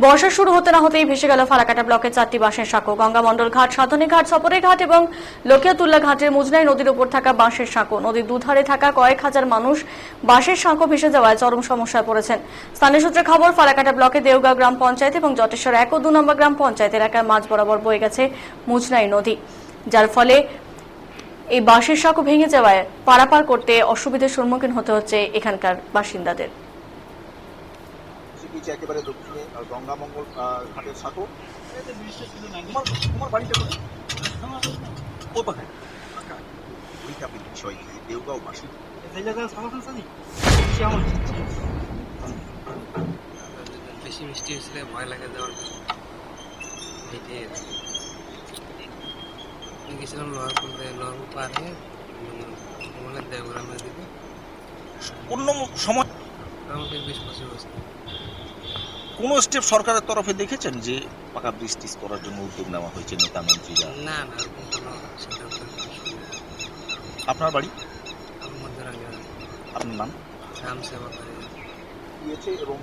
বর্ষা শুরু হতে না হতেই ভেসে গেল ফালাকাটা ব্লকের চারটি বাঁশের সাঁকো। গঙ্গা মণ্ডল ঘাট, সাধনী ঘাট, সপরে ঘাট এবং লকিয়াতুল্লাহ ঘাটের মুজনাই নদীর উপর থাকা বাঁশের সাঁকো। নদীর দুধারে থাকা কয়েক হাজার মানুষ বাঁশের সাঁকো ভেসে যাওয়ায় চরম সমস্যায় পড়েছেন। স্থানীয় সূত্রে খবর, ফালাকাটা ব্লকে দেওগাঁও গ্রাম পঞ্চায়েত এবং জটেশ্বর এক ও দু নম্বর গ্রাম পঞ্চায়েত এলাকার মাঝ বরাবর বয়ে গেছে মুজনাই নদী। যার ফলে এই বাঁশের সাঁকো ভেঙে যাওয়ায় পারাপার করতে অসুবিধার সম্মুখীন হতে হচ্ছে এখানকার বাসিন্দাদের। বিচ একেবারে দক্ষিণে গঙ্গামঙ্গল ঘাটের সাঁকো তোমার বাড়িটা ও বিষয় বাসী। বেশি মিষ্টি হয়েছিল ভয় লাগে যাওয়ার হেঁটে গেছিলাম লোহারপুর লোহারপুর পার হয়ে মানে দেওগ্রামের দিকে অন্য সময় আমাকে বিশ বছর বসতে কোনো স্টেপ সরকারের তরফে দেখেছেন যে পাকা ব্রিজ টিজ করার জন্য উদ্যোগ নেওয়া হয়েছে নেতা মন্ত্রীরা না না। আপনার বাড়ি? আপনার নাম? রাম সেবা এবং